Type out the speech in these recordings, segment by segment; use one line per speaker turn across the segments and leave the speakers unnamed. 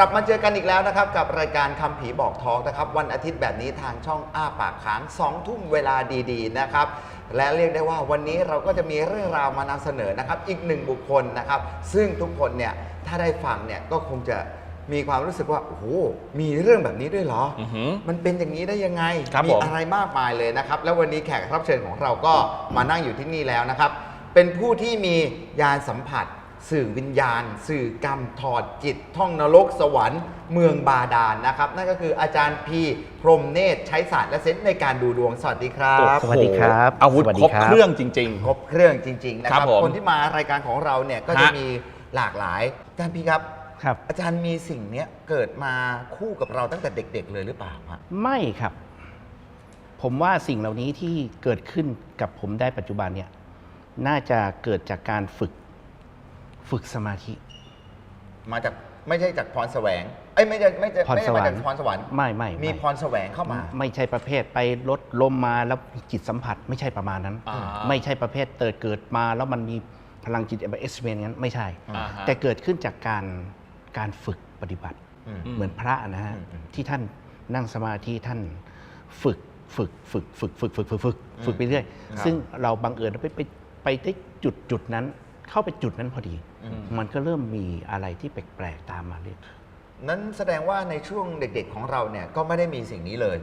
กลับมาเจอกันอีกแล้วนะครับ กับรายการคำผีบอกทองนะครับ วันอาทิตย์แบบนี้ทางช่องอ้าปากค้าง2ทุ่มเวลาดีๆนะครับ และเรียกได้ว่าวันนี้เราก็จะมีเรื่องราวมานำเสนอนะครับ อีกหนึ่งบุคคลนะครับ ซึ่งทุกคนเนี่ยถ้าได้ฟังเนี่ยก็คงจะมีความรู้สึกว่าโอ้โหมีเรื่องแบบนี้ด้วยเหรอ
อือหือ
มันเป็นอย่างนี้ได้ยังไง
ครับ
มี
ผม
อะไรมากมายเลยนะครับ แล้ววันนี้แขกรับเชิญของเราก็มานั่งอยู่ที่นี่แล้วนะครับ เป็นผู้ที่มียานสัมผัส สื่อวิญญาณ สื่อกรรมถอดจิต ท่องนรกสวรรค์ เมืองบาดาลนะครับ นั่นก็คืออาจารย์พีพรหมเนตรใช้ศาสตร์และเซนส์ในการดูดวง สวัสดีครับ
สวัสดีครับ
โอ้โหอาวุธ
สวัสดี
ครบ
ครับ
เครื่องจริง
ครบเครื่องจริง ๆ นะค
ครั
รับบ
ผม
คนที่มารายการของเราเนี่ยก็จะ
ฮะ
มีหลากหลาย อาจารย์พีครับ
ครับ
อาจารย์มีสิ่งเนี้ยเกิดมาคู่กับเราตั้งแต่เด็ก ๆ เลยหรือเปล่าฮะ
ไม่ครับ ผมว่าสิ่งเหล่านี้ที่เกิดขึ้นกับผมได้ปัจจุบันเนี่ยน่าจะเกิดจากการฝึก ฝึกสมาธิ
มาจากไม่ใช่จากพรแสวงเอ้ยไม่ใช่ไม่ใช่
พร
ไม่
ส
ใช่
วร
มาร
ค์
จากพรสวรรค์
ไม่ไม่
มี
ไม่
พรแสวงเข้ามา
ไม่ใช่ประเภทไปลดลมมาแล้วจิตสัมผัส ไม่ใช่ประมาณนั้น
อ่า
ไม่ใช่ประเภทเติดเกิดมาแล้วมันมีพลังจิตแบบเอ็กซ์เพรงั้นไม่ใช่
อ่าฮะ
แต่เกิดขึ้นจากการการฝึกปฏิบัติ
อืม
เหมือนพระนะฮะ
อืมอืม
ที่ท่านนั่งสมาธิท่านฝึกฝึกฝึกฝึกฝึกฝึกฝึกฝึกฝึกไปเรื่อย
ครับ
ซึ่งเราบังเอิญไปไปไปได้จุดจุดนั้น เข้าไปจุดนั้นพอดี
อืม
มันก็เริ่มมีอะไรที่แปลกๆตามมาเรื่อย
นั้นแสดงว่าในช่วงเด็กๆของเราเนี่ยก็ไม่ได้มีสิ่งนี้เลย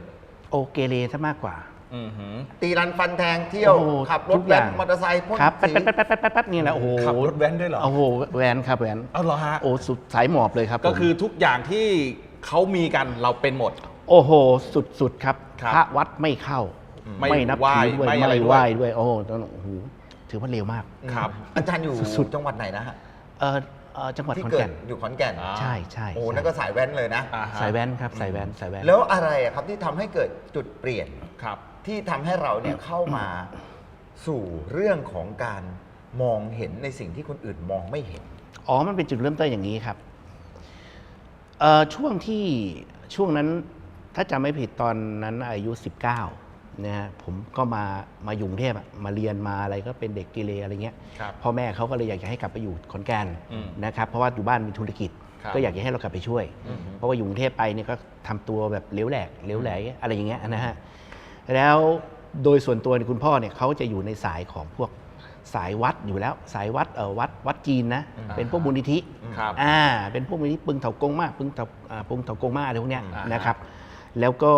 โอเกเรซะมากกว่า
ๆอือหือ
ตีรันฟันแทงเที่ยว
โอ้โห
ขับร
ทุ
ถ
กอ
แว้น
ย่าง
มอเตอร์ไซค์พ่น
ครับแป๊บ
สี
แป๊บแป๊บแป๊บแป๊บแป๊บนี่แหละโอ้โห
ขับรถแว้นด้วยเหรอ
โอ้โหแวนครับแวน
เอาเหรอฮะ
โอ้สุดสายหมอบเลยครับ
ก็
ผม
คือทุกอย่างที่เขามีกันเราเป็นหมด
โอ้โห สุดๆครับ
ครับ
พระวัดไม่เข้า
ไม่
ไม่นับ
ไหว้
ถือด้วย
ไม่
ไม่
อะไรด้วย
ไหว้ด้วย โอ้โหตอนนั้นโอ้โห ถือว่าเร็วมาก
ครับ
อาจารย์อยู่
สุดๆ
จังหวัดไหนนะฮะ
เออเอ่อจังหวัด
ที่
ขอน
เกิ
แก่
ด
น
อยู่ขอนแก่น
อ่า
ใช่ใช่
โอ้
ใช่
นั่นก็สายแว้นเลยนะ
อ่าฮะ
สายแว่นครับสายแว่นสายแว่น
แล้วอะไรอะครับที่ทำให้เกิดจุดเปลี่ยน
ครับ
ที่ทำให้เราเนี่ยเข้ามาสู่เรื่องของการมองเห็นในสิ่งที่คนอื่นมองไม่เห็น
อ๋อ มันเป็นจุดเริ่มต้นอย่างนี้ครับเอ่อช่วงที่ช่วงนั้นถ้าจำไม่ผิดตอนนั้นอายุ 19 นะฮะผมก็มามาอยู่กรุงเทพอะมาเรียนมาอะไรก็เป็นเด็กกิเลอะไรเงี้ย
ครับ
พ่อแม่เขาก็เลยอยากจะให้กลับไปอยู่ขอนแก่น
อืม
นะครับเพราะว่าอยู่บ้านมีธุรกิจ
ครับ
ก็อยากจะให้เรากลับไปช่วย
อือฮึ
เพราะว่าอยู่กรุงเทพไปเนี่ยก็ทำตัวแบบเหลวแหลกเหลวแหลกอะไรอย่างเงี้ยนะฮะแล้วโดยส่วนตัวเนี่ยคุณพ่อเนี่ยเขาจะอยู่ในสายของพวกสายวัดอยู่แล้ว สายวัดเออวัดวัดจีนนะเป็นพวกมูลนิธิ
ครับ
อ่าเป็นพวกมินิปึงเถากงมาปึงเถาอ่าปึงเถากงมาอะไรพวกเนี้ย
อ่าฮะ
นะครับ แล้วก็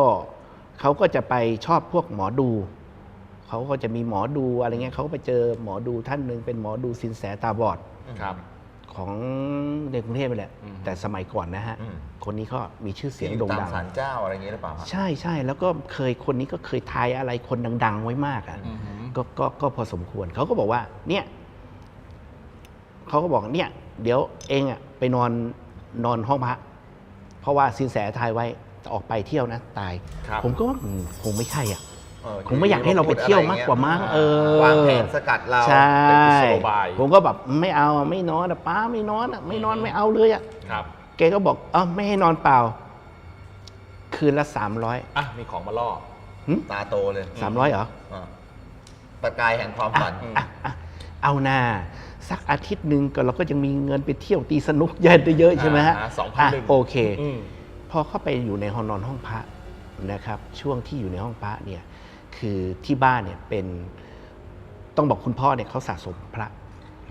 เขาก็จะไปชอบพวกหมอดู เขาก็จะมีหมอดูอะไรเงี้ยเขาก็ไปเจอหมอดูท่านหนึ่งเป็นหมอดูสินแสตาบอด
ครับ
ของในกรุงเทพไปแหละ
อืม
แต่สมัยก่อนนะฮะ
อืม
คนนี้ก็มีชื่อเสียง
ที่อ
โด่ง
ตาม
ดัง
ศาลเจ้าอะไรอย่างนี้หรือเปล่าฮะ
ใช่ใช่แล้วก็เคยคนนี้ก็เคยทายอะไรคนดัง ๆ ไว้มากอะ
อือหือ
ก็ก็ก็พอสมควรเขาก็บอกว่า เนี่ยเขาก็บอกเนี่ย เดี๋ยวเองอะไปนอนนอนห้องพระเพราะว่าสินแสทายไว้จะ ออกไปเที่ยวนะตาย
ครับ
ผมก็ว่าอืมคงไม่ใช่อะ
เออ
คงไม่อยากให้เราไปเที่ยวมากกว่ามั้งเออ
วางแผนสกัดเรา
ใช่
เป็นกุศโลบาย
ผมก็แบบไม่เอาไม่นอนอะป้าไม่นอนอะไม่นอนไม่เอาเลยอะ
ครับ
แกก็บอกเออไม่ให้นอนเปล่า คืนละสามร้อย
อะมีของมาล่อ
ตาโตเลย
สามร้อยเหรอ
อ่าประกายแห่งความฝัน
อืม
อะอะเอาหน้าสักอาทิตย์หนึ่งก็เราก็ยังมีเงินไปเที่ยวตีสนุกเยอะเยอะๆใช่ไหมฮะ
อ่า2,100
อะโอเค
อืม
พอเข้าไปอยู่ในห้องนอนห้องพระนะครับช่วงที่อยู่ในห้องพระเนี่ยคือที่บ้านเนี่ยเป็นต้องบอกคุณพ่อเนี่ยเขาสะสมพระ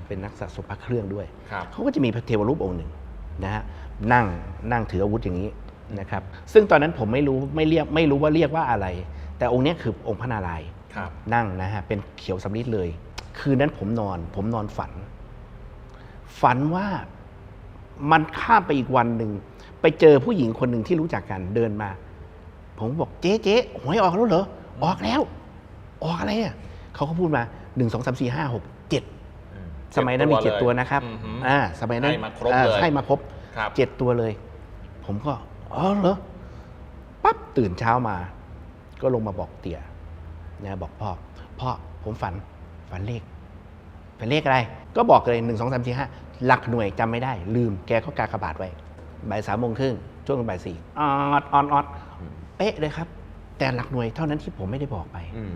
เป็นนักสะสมพระเครื่องด้วย
ครับ
เขาก็จะมีพระเทวรูปองค์หนึ่งนะฮะนั่งนั่งถืออาวุธอย่างนี้นะครับ ซึ่งตอนนั้นผมไม่รู้ไม่เรียกไม่รู้ว่าเรียกว่าอะไร แต่องค์เนี้ยคือองค์พระนารายณ์
ครับ
นั่งนะฮะเป็นเขียวสำลิดเลย คืนนั้นผมนอน ผมนอนฝัน ฝันว่ามันข้ามไปอีกวันหนึ่ง ไปเจอผู้หญิงคนหนึ่งที่รู้จักกันเดินมา ผมบอกเจ๊เจ๊หวยออกแล้วเหรอออกแล้ว ออกอะไรอะเขาก็พูดมาหนึ่งสองสามสี่ห้าหกเจ็ด
อืม
สมัยนั้นมี
เจ็
เจ็
ด
ด
ตั
ตัวว
เลย
นะครับ
อือหือ
อ่าสมัยนั้น
ให้มาครบ
อ่
เลย
ให้มาครบ
ครับ
เจ็ดตัวเลย ผมก็อ๋อเหรอปั๊บตื่นเช้ามา ก็ลงมาบอกเตี่ยนะบอกพ่อพ่อผมฝันฝันเลขฝันเลขอะไร ก็บอกเลยหนึ่งสองสามสี่ห้าหลักหน่วยจำไม่ได้ ลืมแกก็กากระบาดไว้ บ่ายสามโมงครึ่งช่วงบ่ายสี่ออดออดออดเป๊ะเลยครับ แต่หลักหน่วยเท่านั้นที่ผมไม่ได้บอกไป
อืม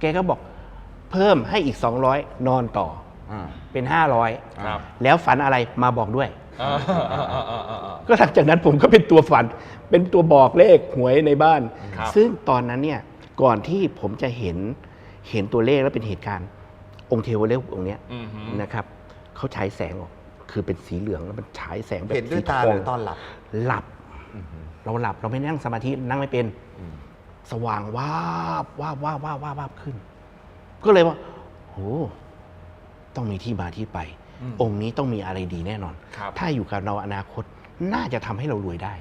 แกก็บอกเพิ่มให้อีก200นอนต่อ
อ่า
เป็น
ครับ
500แล้วฝันอะไรมาบอกด้วย
อ่าอ่าอ่าอ่าอ่า
ก็หลังจากนั้นผมก็เป็นตัวฝัน เป็นตัวบอกเลขหวยในบ้าน
ครับ
ซึ่งตอนนั้นเนี่ยก่อนที่ผมจะเห็นเห็นตัวเลขแล้วเป็นเหตุการณ์ องค์เทวเลของค์เนี้ย
อือหือ
นะครับเขาฉายแสงออก คือเป็นสีเหลืองแล้วมันฉายแสงแบบ
เห็นด้วย
สี
ตา
ท
ห
อง
รือตอนหลับ
หลับ เราหลับเราไม่นั่งสมาธินั่งไม่เป็นสว่างวาบวาบวาบวาบวาบวาบขึ้น ก็เลยว่าโหต้องมีที่มาที่ไป
อืม
องค์นี้ต้องมีอะไรดีแน่นอน
ครับ
ถ้าอยู่กับเราอนาคตน่าจะทำให้เรารวยได้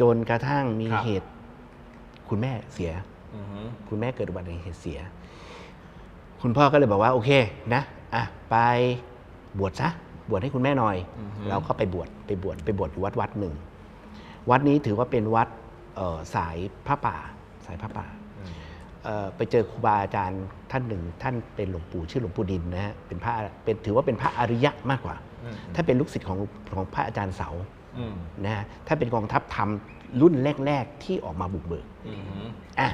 จนกระทั่งมี
ครับ
เหตุ คุณแม่เสีย
อือหือ
คุณแม่เกิดอุบัติเหตุเสีย คุณพ่อก็เลยบอกว่า โอเคนะอะไปบวชซะ บวชให้คุณแม่หน่อย
อือฮึ
เราก็ไปบวชไปบวชไปบวชอยู่วัดวัดหนึ่ง วัดนี้ถือว่าเป็นวัดเอ่อสายพระป่า สายพระป่า
อืม
เอ่อไปเจอครูบาอาจารย์ท่านหนึ่ง ท่านเป็นหลวงปู่ชื่อหลวงปู่ดินนะฮะเป็นพระเป็นถือว่าเป็นพระอริยะมากกว่า
อืม
ถ้าเป็นลูกศิษย์ของของพระอาจารย์เสา
อืม
นะฮะถ้าเป็นกองทัพธรรมรุ่นแรก ๆ ที่ออกมาบุกเบิก
อือหือ
อะ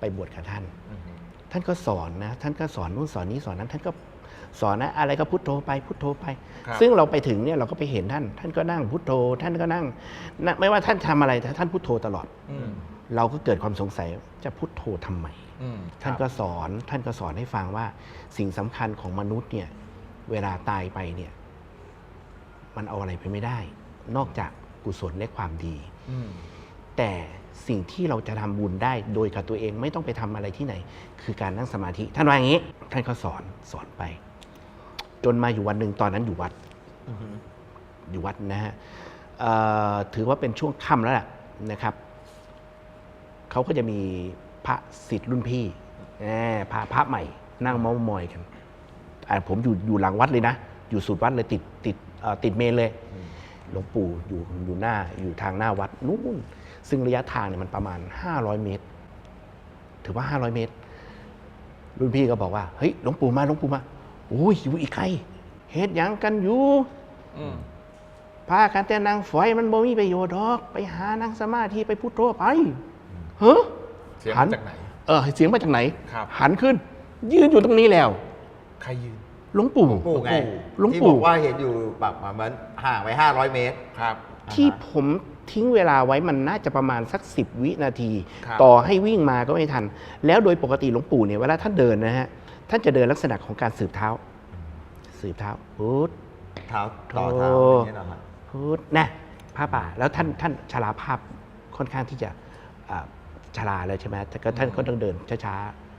ไปบวชกับท่าน
อือหือ
ท่านก็สอนนะท่านก็สอนนู่นสอนนี้สอนนั้นท่านก็ สอนนะอะไรก็พุทโธไปพุทโธไป
ครับ
ซึ่งเราไปถึงเนี่ยเราก็ไปเห็นท่าน ท่านก็นั่งพุทโธ ท่านก็นั่งนะไม่ว่าท่านทำอะไรแต่ท่านพุทโธตลอด
อืม
เราก็เกิดความสงสัยจะพุทโธทำไม
อืม
ท่านก็สอนท่านก็สอนให้ฟังว่าสิ่งสำคัญของมนุษย์เนี่ยเวลาตายไปเนี่ยมันเอาอะไรไปไม่ได้ นอกจากกุศลและความดี
อืม
แต่สิ่งที่เราจะทำบุญได้โดยกับตัวเองไม่ต้องไปทำอะไรที่ไหน คือการนั่งสมาธิท่านว่าอย่างนี้ท่านก็สอนสอนไป จนมาอยู่วันหนึ่งตอนนั้นอยู่วัด
อือหือ
อยู่วัดนะฮะเอ่อถือว่าเป็นช่วงค่ำแล้วล่ะนะครับเขาก็จะมีพระสิทธิ์รุ่นพี่แหมพระพระใหม่ นั่งเมามอยกันอ่าผมอยู่อยู่หลังวัดเลยนะ อยู่สุดวัดเลยติดติดเอ่อติดเมนเลยหลวงปู่อยู่อยู่หน้าอยู่ทางหน้าวัดนู่น ซึ่งระยะทางเนี่ยมันประมาณ 500 เมตร ถือว่า 500 เมตร รุ่นพี่ก็บอกว่า เฮ้ยหลวงปู่มาหลวงปู่มาโอ้ยอยู่อีกใครเฮ็ดหยังกันอยู่
อืม
พากันแต่นางฝอยมันบ่มีประโยชน์ดอก ไปหานางสมาธิไปพุทโธไปเฮ้อ
เสียง
หั
มานจากไหน
เออเสียงมาจากไหน
ครับ
หันขึ้น ยืนอยู่ตรงนี้แล้ว
ใครยืน
หลวงปู่
ปู่ไง
หลวง
ที่
ปู่
บอกว่าเห็นอยู่แบบเหมือนห่างไป500เมตร
ครับ
ที่
อ่าฮะ
ผม ทิ้งเวลาไว้มันน่าจะประมาณสักสิบวินาที
ครับ
ต่อให้วิ่งมาก็ไม่ทัน แล้วโดยปกติหลวงปู่เนี่ยเวลาท่านเดินนะฮะท่านจะเดินลักษณะของการสืบเท้า สืบเท้าพุท
เท้าต่อเท้า
โอ้
อย่างนี้ยนะครับ
พุทนะผ้าป่าแล้วท่านท่านชราภาพค่อนข้างที่จะอ่าชราแล้วใช่ไหมแต่ก็ท่านก็ต้องเดินช้า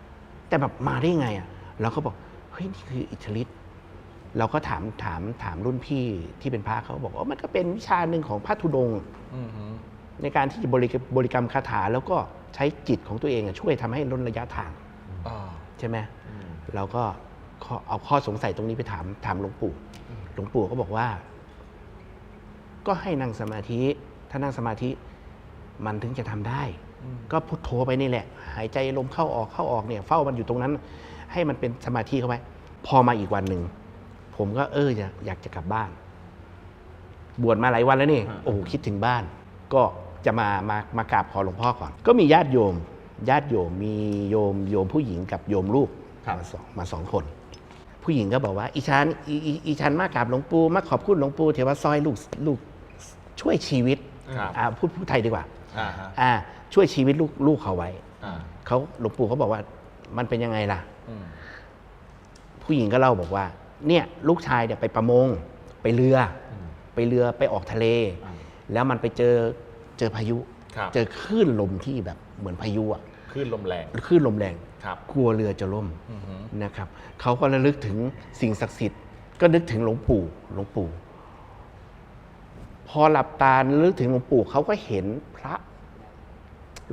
ๆแต่แบบมาได้ยังไงอะเราก็บอกเฮ้ยนี่คืออิทธิฤทธิ์ เราก็ถามถามถามรุ่นพี่ที่เป็นพระเขาบอกว่ามันก็เป็นวิชาหนึ่งของพระธุดงค์
อือหือ
ในการที่จะบริกรรมบริกรรมคาถาแล้วก็ใช้จิตของตัวเองอะช่วยทำให้ลดระยะทาง
อ่า
ใช่ไหมเราก็ข้อเอาข้อสงสัยตรงนี้ไปถามถามหลวงปู่หลวงปู่ก็บอกว่า ก็ให้นั่งสมาธิ ถ้านั่งสมาธิมันถึงจะทำได้
อืม
ก็พุทโธไปนี่แหละ หายใจลมเข้าออกเข้าออกเนี่ย เฝ้ามันอยู่ตรงนั้น ให้มันเป็นสมาธิเข้าไว้พอมาอีกวันหนึ่ง ผมก็เอออยากอยากจะกลับบ้าน บวชมาหลายวันแล้วนี่
อ่า
โอ้โหคิดถึงบ้าน ก็จะมามามากราบขอหลวงพ่อก่อน ก็มีญาติโยม ญาติโยมมีโยมโยมผู้หญิงกับโยมลูก
ครับ
มาสองมาสองคน ผู้หญิงก็บอกว่า อีชันอีอีอีชันมากราบหลวงปู่มาขอบคุณหลวงปู่เทวาซอยลูกลูกช่วยชีวิต
ครับ
อ่าพูดพูดไทยดีกว่า
อ่าฮะ
อ่าช่วยชีวิตลูกลูกเขาไว้
อ่า
เขาหลวงปู่เขาบอกว่ามันเป็นยังไงล่ะ
อืม
ผู้หญิงก็เล่าบอกว่า เนี่ยลูกชายเนี่ยไปประมง ไปเรือ
อืม
ไปเรือไปออกทะเล
อ่า
แล้วมันไปเจอเจอพายุ
ครับ
เจอคลื่นลมที่แบบเหมือนพายุอะ
คลื่นลมแรง
คลื่นลมแรง
ครับ
กลัวเรือจะล่ม
อือหือ
นะครับเขาก็ระลึกถึงสิ่งศักดิ์สิทธิ์ก็นึกถึงหลวงปู่หลวงปู่ พอหลับตาระลึกถึงหลวงปู่เขาก็เห็นพระ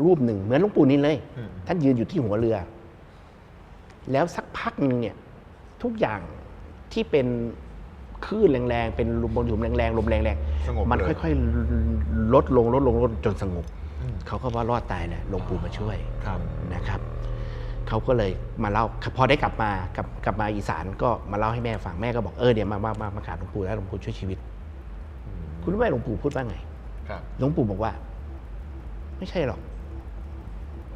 รูปหนึ่ง เหมือนหลวงปู่นี่เลย
อืม
ท่านยืนอยู่ที่หัวเรือ แล้วสักพักหนึ่งเนี่ย ทุกอย่าง ที่เป็นคลื่นแรงๆ เป็นลมลมแรงๆ ลมแรง
สงบ
ๆ มัน
เลย
ค่อยๆ ลดลงลดลงลดจนสงบเขาก็ว่ารอดตายแหละหลวงปู่มาช่วย
ครับ
นะครับเขาก็เลยมาเล่าพอได้กลับมากลับกลับมาอีสานก็มาเล่าให้แม่ฟังแม่ก็บอกเออเดี๋ยวมามามามากราบหลวงปู่แล้วหลวงปู่ช่วยชีวิต คุณรู้ไหมหลวงปู่พูดว่าไง
ครับ
หลวงปู่บอกว่า ไม่ใช่หรอก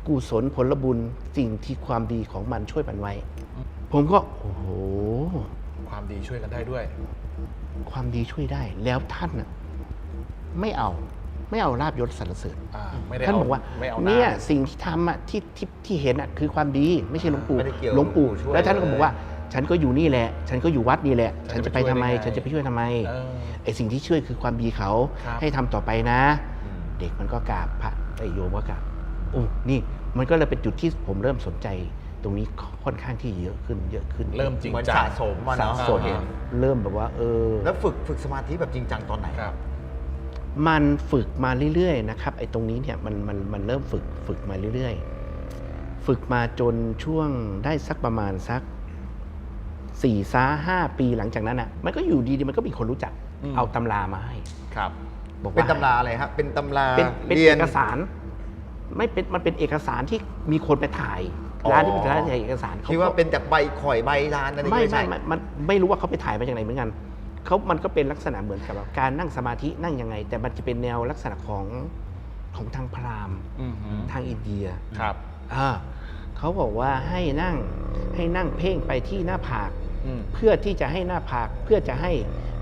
กุศลผลบุญสิ่งที่ความดีของมันช่วยมันไว้ ผมก็ โอ้โห
ความความดีช่วยกันได้ด้วย
ความดีช่วยได้ แล้วท่านน่ะไม่เอาไม่เอาลาบยศสรรเสริญ
อ่าไม่ได้
ท่าน
เบ
อกว่า
ไม่เอาห
เนี่ยสิ่งที่ทำอะที่ที่ที่เห็นอะคือความดีไม่ใช่หลวงปู่
ไม่ได้เกี่ยว
หลวงปู่
หลวงปู่ช่วย
แล้วท่านก็
เลย
บอกว่า ฉันก็อยู่นี่แหละ ฉันก็อยู่วัดนี่แหละ
ฉั
ฉั
น
น
จะ
จะ
ไป
ไป
ช่วย
ทำไม
ได้ไง
ฉันจะไปช่วยทำไม
เออ
ไอสิ่งที่ช่วยคือความดีเขา
ครับ
ให้ทำต่อไปนะ
อืม
เด็กมันก็กราบพระไอโยมก็กราบโอ้นี่มันก็เลยเป็นจุดที่ผมเริ่มสนใจ ตรงนี้ค่อนข้างที่เยอะขึ้นเยอะขึ้น
เริ่มจริง
เหมือน
จัง
สะสมมาเนาะ
สะสม
เห็น
เริ่มแบบว่า เออ
แล้วฝึกฝึกสมาธิแบบจริงจังตอนไหน
ครับ
มันฝึกมาเรื่อยๆนะครับไอ้ตรงนี้เนี่ยมันมันมันเริ่มฝึกฝึกมาเรื่อยๆ ฝึกมาจนช่วงได้สักประมาณสักสี่ซาห้าปีหลังจากนั้นอะ มันก็อยู่ดีๆมันก็มีคนรู้จัก
อืม
เอาตำรามาให้
ครับ
บอกว่า
เป็นตำราอะไรครับ เป็นตำรา
เป็นเป็น
เรีย
เอนกสาร ไม่เป็นมันเป็นเอกสารที่มีคนไปถ่าย
อ๋อ
ร้านที่เป็นร้านถ่ายเอกสารข
ที่ว่า
ก็
เป็นจากใบข่อยใบลานอะไร
ไม่
ไม่
ไม่
ใช่
ไม่มันไม่รู้ว่าเขาไปถ่ายมาจากไหนเหมือนกันเขามันก็เป็นลักษณะเหมือนกับว่าการนั่งสมาธินั่งยังไง แต่มันจะเป็นแนวลักษณะของของทางพราหมณ์
อืมฮึ
ทางอินเดีย
ครับ
อ่าเขาบอกว่าให้นั่งให้นั่งเพ่งไปที่หน้าผาก
อืม
เพื่อที่จะให้หน้าผากเพื่อจะให้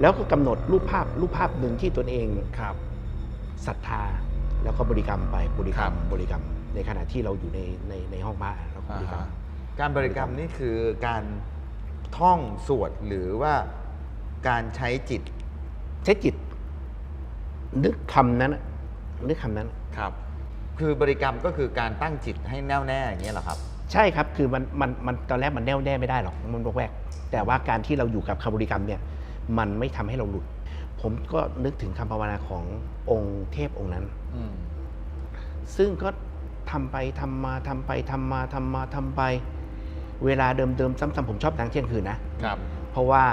แล้วก็กำหนดรูปภาพรูปภาพหนึ่งที่ตนเอง
ครับ
ศรัทธาแล้วก็บริกรรมไปบริกรรม
ครับ
บริกรรมในขณะที่เราอยู่ในในในห้องพระ เราก็บริกรรม
อ่าฮะ
การบริกรรมนี่คือการท่องสวดหรือว่าการใช้จิต
ใช้จิต นึกคำนั้นน่ะนึกคำนั้น
ครับ
คือบริกรรมก็คือการตั้งจิตให้แน่วแน่อย่างเงี้ยเหรอครับ
ใช่ครับคือมันมันมันตอนแรกมันแน่วแน่ไม่ได้หรอกมันบอกแวกแต่ว่าการที่เราอยู่กับคำบริกรรมเนี่ย มันไม่ทำให้เราหลุด ผมก็นึกถึงคำภาวนาขององค์เทพองค์นั้น
อืม
ซึ่งก็ ทำไปทำมาทำไปทำมาทำมาทำไป เวลาเดิมๆซ้ำๆผมชอบนั่งเที่ยงคืนนะ
ครับ
เพราะว่า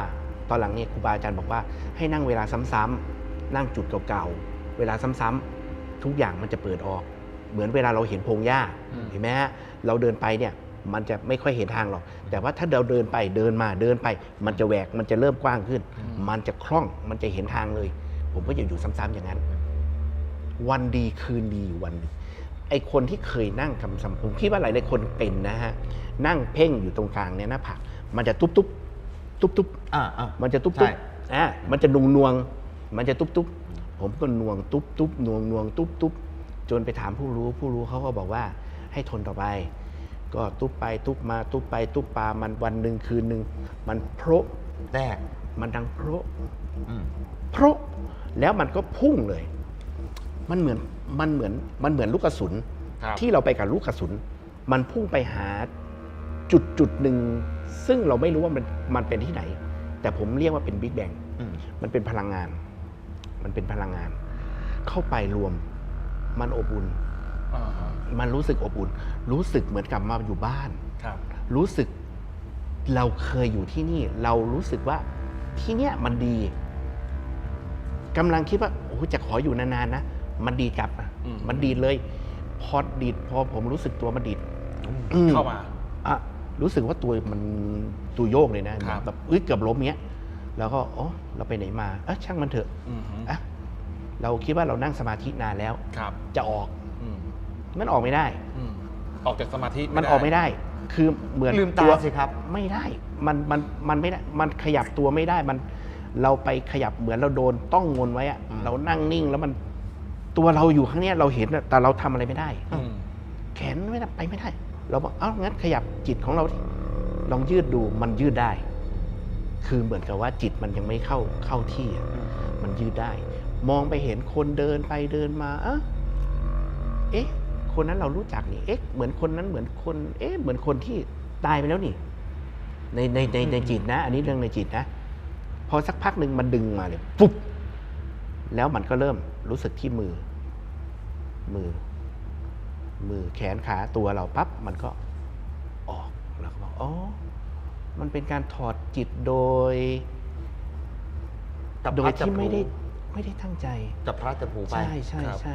ตอนหลังเนี่ยครูบาอาจารย์บอกว่าให้นั่งเวลาซ้ำๆนั่งจุดเก่าๆ เวลาซ้ำๆทุกอย่างมันจะเปิดออก เหมือนเวลาเราเห็นพงหญ้า
อืม
เห็นไหมฮะเราเดินไปเนี่ยมันจะไม่ค่อยเห็นทางหรอก แต่ว่าถ้าเราเดินไปเดินมาเดินไป มันจะแหวกมันจะเริ่มกว้างขึ้น มันจะคล่องมันจะเห็นทางเลย ผมก็จะอยู่ซ้ำๆอย่างนั้น วันดีคืนดีอยู่วันหนึง ไอคนที่เคยนั่งคำสัมผมคิดว่าหลายๆคนเป็นนะฮะนั่งเพ่งอยู่ตรงกลางเนี่ยหน้าผากมันจะตุ๊บตุ๊บตุ๊บตุ๊บ
อ่าอ่า
มันจะตุ๊บ
ใช่
ตุ๊บอะมันจะนวงนวงมันจะตุ๊บตุ๊บผมก็นวงตุ๊บตุ๊บนวงนวงตุ๊บตุ๊บจนไปถามผู้รู้ผู้รู้เขาก็บอกว่าให้ทนต่อไป ก็ตุ๊บไปตุ๊บมาตุ๊บไปตุ๊บปามันวันหนึ่งคืนหนึ่งมันโพระ
แรก
มันดังโพระ
อืม
โพระแล้วมันก็พุ่งเลย มันเหมือนมันเหมือนมันเหมือนลูกกระสุน
ครับ
ที่เราไปกับลูกกระสุน มันพุ่งไปหาจุดจุดหนึ่งซึ่งเราไม่รู้ว่ามันมันเป็นที่ไหน แต่ผมเรียกว่าเป็นบิ๊กแบง
อืม
มันเป็นพลังงาน มันเป็นพลังงาน เข้าไปรวมมันอบอุ่น
อ่าฮะ
มันรู้สึกอบอุ่น รู้สึกเหมือนกลับมาอยู่บ้าน
ครับ
รู้สึกเราเคยอยู่ที่นี่ เรารู้สึกว่าที่เนี้ยมันดีกำลังคิดว่าโอ้โหจะขออยู่นานๆนะ มันดีดกลับอะ
อืม
มันดีดเลย พอดีดพอผมรู้สึกตัวมันดีดอืม
เข้ามา
อะรู้สึกว่าตัวมันตัวโยกเลยนะครับ แบบเอ้ยเกือบล้มเงี้ย แล้วก็อ๋อเราไปไหนมาเอะช่างมันเถอะ
อืมฮึ
อะเราคิดว่าเรานั่งสมาธินานแล้ว
ครับ
จะออก
อืม
มันออกไม่ได้
อืมออกจากสมาธิ
มันออกไม่ได้ คือเหมือน
ลืมตา
ตัว
สิครับ
ไม่ได้ มัน มัน มันไม่ได้ มันขยับตัวไม่ได้ มัน เราไปขยับเหมือนเราโดนต้องงนไว้อะ
อืม
เรานั่งนิ่งแล้วมัน ตัวเราอยู่ข้างเนี้ยเราเห็นอะแต่เราทำอะไรไม่ได้
อืม
แขนไม่ได้ไปไม่ได้ เราบอกเอ้างั้นขยับจิตของเราดิลองยืดดูมันยืดได้ คือเหมือนกับว่าจิตมันยังไม่เข้าเข้าที่อะมันยืดได้ มองไปเห็นคนเดินไปเดินมาเอะเอ๊ะ คนนั้นเรารู้จักนี่เอ๊ะเหมือนคนนั้นเหมือนคน เอ๊ะเหมือนคนที่ตายไปแล้วนี่ ในในในในจิตนะ อันนี้เรื่องในจิตนะ พอสักพักหนึ่งมันดึงมาเลยปุ๊บ แล้วมันก็เริ่มรู้สึกที่มือ มือ มือแขนขาตัวเราปั๊บมันก็ออกแล้วก็บอกอ๋อ มันเป็นการถอดจิตโดย
กับ
โด
พ
ย
ระจับ
ที่
ผลู
ไม่ได้ไม่ได้ตั้งใจ
กับพระจับผูไป
ใช่ใช่
ครับ
ใช่